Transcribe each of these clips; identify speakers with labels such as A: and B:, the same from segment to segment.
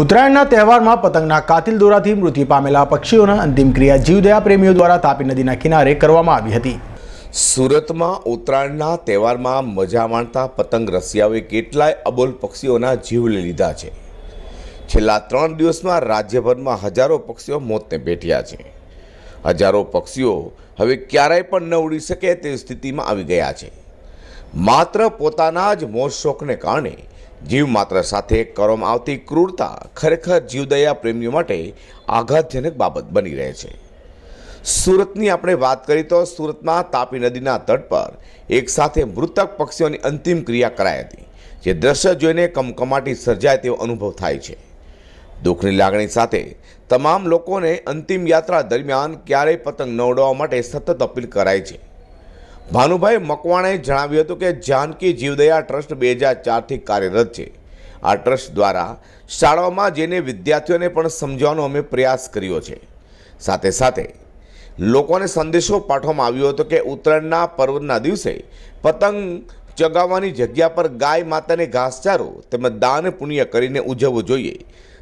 A: ઉત્તરાયણના તહેવારમાં પતંગના કાતિલ દોરાથી મૃત્યુ પામેલા પક્ષીઓના અંતિમ ક્રિયા જીવદયા પ્રેમીઓ દ્વારા તાપી નદીના કિનારે કરવામાં આવી હતી.
B: સુરતમાં ઉત્તરાયણના તહેવારમાં મજા માણતા પતંગ રસિયાઓએ કેટલાય અબોલ પક્ષીઓના જીવ લઈ લીધા છે. છેલ્લા ત્રણ દિવસમાં રાજ્યભરમાં હજારો પક્ષીઓ મોતને ભેટ્યા છે. હજારો પક્ષીઓ હવે ક્યારેય પણ ન ઉડી શકે તેવી સ્થિતિમાં આવી ગયા છે. માત્ર પોતાના જ મોજ શોખને કારણે જીવ માત્ર સાથે કરવામાં આવતી ક્રૂરતા ખરેખર જીવદયા પ્રેમીઓ માટે આઘાતજનક બાબત બની રહે છે. સુરતની આપણે વાત કરીએ તો સુરતમાં તાપી નદીના તટ પર એક સાથે મૃતક પક્ષીઓની અંતિમ ક્રિયા કરાઈ હતી, જે દ્રશ્ય જોઈને કમકમાટી સર્જાય તેવો અનુભવ થાય છે. દુઃખની લાગણી સાથે તમામ લોકોને અંતિમ યાત્રા દરમિયાન ક્યારેય પતંગ ન ઉડાવવા માટે સતત અપીલ કરાઈ છે. ભાનુભાઈ મકવાણાએ જણાવ્યું હતું કે જાનકી જીવદયા ટ્રસ્ટ બે હજાર ચારથી કાર્યરત છે. આ ટ્રસ્ટ દ્વારા શાળાઓમાં જઈને વિદ્યાર્થીઓને પણ સમજાવવાનો અમે પ્રયાસ કર્યો છે. સાથે સાથે લોકોને સંદેશો પાઠવવામાં આવ્યો હતો કે ઉત્તરાયણના પર્વના દિવસે પતંગ ચગાવવાની જગ્યા પર ગાય માતાને ઘાસચારો તેમજ દાન પુણ્ય કરીને ઉજવવું જોઈએ.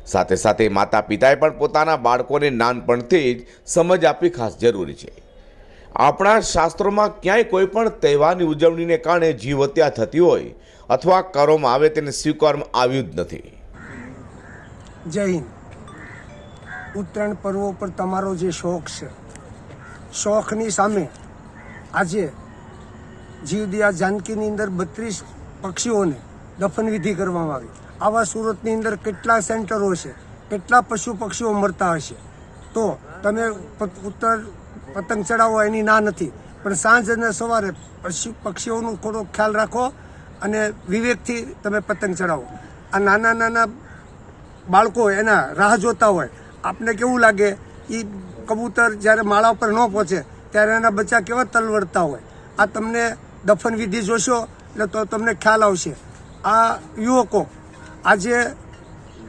B: સાથે સાથે માતા પિતાએ પણ પોતાના બાળકોને નાનપણથી જ સમજ આપવી ખાસ જરૂરી છે. આપણા શાસ્ત્રોમાં ક્યાંય કોઈ પણ તહેવારની ઉજવણીને કારણે જીવ હત્યા થતી હોય અથવા કરવામાં આવે તેને સ્વીકારવામાં આવ્યું જ નથી.
C: હિન્દ. ઉત્તરાયણ પર્વ પર તમારો જે શોખ છે, શોખની સામે આજે જીવદિયા જાનકીની અંદર બત્રીસ પક્ષીઓને દફનવિધિ કરવામાં આવી. આવા સુરતની અંદર કેટલા સેન્ટરો છે, કેટલા પશુ પક્ષીઓ મરતા હશે? તો તમે ઉત્તર પતંગ ચડાવો એની ના નથી. પણ સાંજ અને સવારે પક્ષીઓનો થોડો ખ્યાલ રાખો અને વિવેકથી તમે પતંગ ચડાવો. આ નાના નાના બાળકો એના રાહ જોતા હોય. આપને કેવું લાગે? એ કબૂતર જ્યારે માળા ઉપર ન પહોંચે, ત્યારે એના બચ્ચા કેવા તલવડતા હોય? આ તમને દફન વિધિ જોશો, એટલે તો તમને ખ્યાલ આવશે. આ યુવકો આજે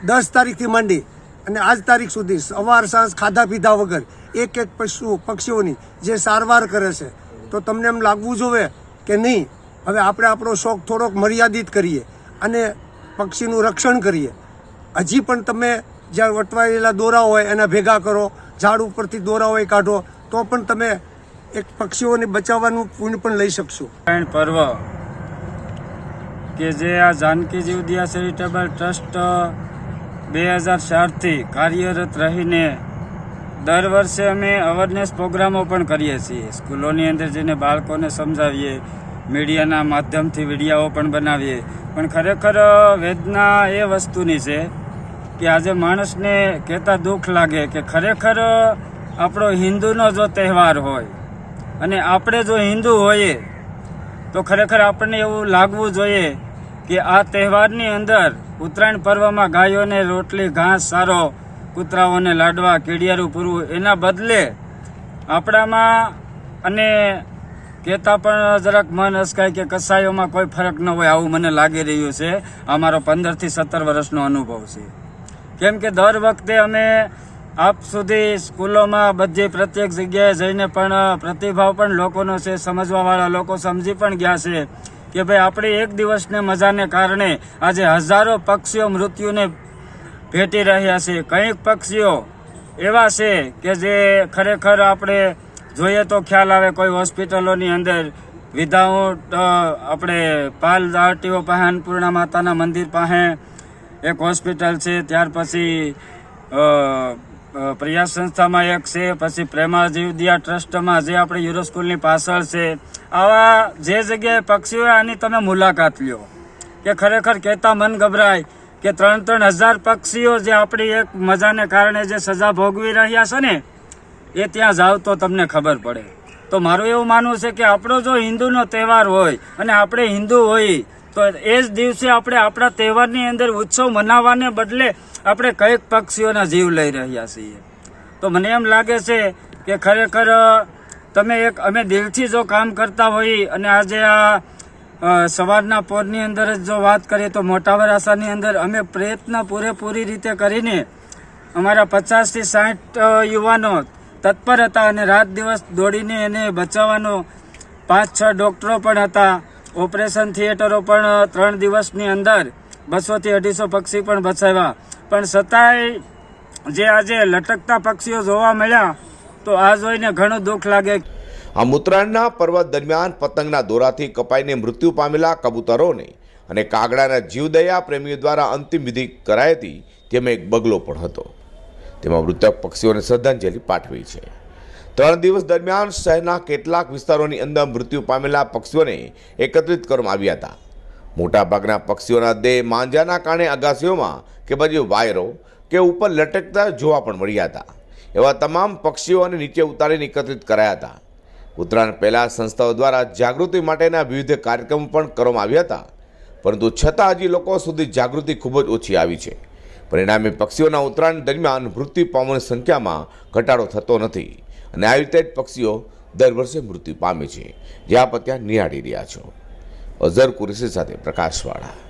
C: દસ તારીખથી માંડી અને આજ તારીખ સુધી સવાર સાંજ ખાધા પીધા વગર એક એક પશુ પક્ષીઓની જે સારવાર કરે છે, તો તમને એમ લાગવું જોવે કે નહીં, હવે આપણે આપણો શોખ થોડોક મર્યાદિત કરીએ અને પક્ષીનું રક્ષણ કરીએ. હજી પણ તમે જ્યાં વટવાયેલા દોરા હોય, એના ભેગા કરો, ઝાડ ઉપરથી દોરા હોય કાઢો, તો પણ તમે એક પક્ષીઓને બચાવવાનું પુણ્ય પણ લઈ શકશો.
D: પર્વ, કે જે આ જાનકી જીવદિયા ચેરિટેબલ ટ્રસ્ટ બે હજાર ચારથી કાર્યરત રહીને દર વર્ષે અમે અવેરનેસ પ્રોગ્રામો પણ કરીએ છીએ. સ્કૂલોની અંદર જઈને બાળકોને સમજાવીએ, મીડિયાના માધ્યમથી વિડીયાઓ પણ બનાવીએ. પણ ખરેખર વેદના એ વસ્તુની છે કે આજે માણસને કહેતા દુઃખ લાગે કે ખરેખર આપણો હિન્દુનો જો તહેવાર હોય અને આપણે જો હિન્દુ હોઈએ, તો ખરેખર આપણને એવું લાગવું જોઈએ કે આ તહેવારની અંદર ઉત્તરાયણ પર્વમાં ગાયોને રોટલી, ઘાસ, સારો કૂતરાઓને લાડવા, કેડિયારું પૂરવું એના બદલે આપણામાં અને કહેતા પણ જરાક મન અસકાય કે કસાયોમાં કોઈ ફરક ન હોય આવું મને લાગી રહ્યું છે. આ મારો પંદરથી સત્તર વર્ષનો અનુભવ છે. કેમ કે દર વખતે અમે આપ સુધી સ્કૂલોમાં બધી પ્રત્યેક જગ્યાએ જઈને પણ પ્રતિભાવ પણ લોકોનો છે, સમજવાવાળા લોકો સમજી પણ ગયા છે કે ભાઈ, આપણે એક દિવસને મજાને કારણે આજે હજારો પક્ષીઓ, મૃત્યુને ભેટી રહ્યા છે. કંઈક પક્ષીઓ એવા છે કે જે ખરેખર આપણે જોઈએ તો ખ્યાલ આવે કોઈ હોસ્પિટલોની અંદર વિધાઉટ આપણે પાલ આરટીઓ પાસે અન્નપૂર્ણા માતાના મંદિર પાસે એક હોસ્પિટલ છે. ત્યાર પછી પ્રયાસ સંસ્થામાં એક છે. પછી પ્રેમા જીવદિયા ટ્રસ્ટમાં જે આપણે યુરો સ્કૂલની પાછળ છે. આવા જે જગ્યાએ પક્ષીઓ, આની તમે મુલાકાત લ્યો. કે ખરેખર કહેતા મન ગભરાય કે ત્રણ ત્રણ હજાર પક્ષીઓ જે આપણી એક મજાને કારણે જે સજા ભોગવી રહ્યા છે ને, એ ત્યાં જાવ તો તમને ખબર પડે. તો મારું એવું માનવું છે કે આપણો જો હિન્દુનો તહેવાર હોય અને આપણે હિન્દુ હોય, તો એ જ દિવસે આપણે આપણા તહેવારની અંદર ઉત્સવ મનાવવાને બદલે આપણે કંઈક પક્ષીઓના જીવ લઈ રહ્યા છીએ. તો મને એમ લાગે છે કે ખરેખર, તમે એક, અમે દિલથી જો કામ કરતા હોઈ અને આજે આ સવારના પોરની અંદર જ જો વાત કરીએ તો મોટા વરાસાની અંદર અમે પ્રયત્ન પૂરેપૂરી રીતે કરીને અમારા પચાસથી સાઠ યુવાનો તત્પર હતા અને રાત દિવસ દોડીને એને બચાવવાનો પાંચ, છ ડૉક્ટરો પણ હતા, ઓપરેશન થિયેટરો પણ ત્રણ દિવસની અંદર બસોથી અઢીસો પક્ષી પણ બચાવ્યા. પણ છતાંય જે આજે લટકતા પક્ષીઓ જોવા મળ્યા, તો આ જોઈને ઘણું દુઃખ લાગે.
B: આમ ઉત્તરાયણના પર્વ દરમિયાન પતંગના દોરાથી કપાઈને મૃત્યુ પામેલા કબૂતરોને અને કાગડાના જીવદયા પ્રેમીઓ દ્વારા અંતિમ વિધિ કરાઈ હતી, તેમાં એક બગલો પણ હતો. તેમાં મૃતક પક્ષીઓને શ્રદ્ધાંજલિ પાઠવી છે. ત્રણ દિવસ દરમિયાન શહેરના કેટલાક વિસ્તારોની અંદર મૃત્યુ પામેલા પક્ષીઓને એકત્રિત કરવામાં આવ્યા હતા. મોટાભાગના પક્ષીઓના દેહ માંજાના કારણે અગાસીઓમાં કે પછી વાયરો કે ઉપર લટકતા જોવા પણ મળ્યા હતા. એવા તમામ પક્ષીઓને નીચે ઉતારીને એકત્રિત કરાયા હતા. ઉત્તરાયણ પહેલાં સંસ્થાઓ દ્વારા જાગૃતિ માટેના વિવિધ કાર્યક્રમો પણ કરવામાં આવ્યા હતા. પરંતુ છતાં હજી લોકો સુધી જાગૃતિ ખૂબ જ ઓછી આવી છે. પરિણામે પક્ષીઓના ઉત્તરાયણ દરમિયાન મૃત્યુ પામવાની સંખ્યામાં ઘટાડો થતો નથી અને આવી રીતે જ પક્ષીઓ દર વર્ષે મૃત્યુ પામે છે. જે આપ અત્યારે નિહાળી રહ્યા છો. અઝર કુરેશી સાથે પ્રકાશવાળા.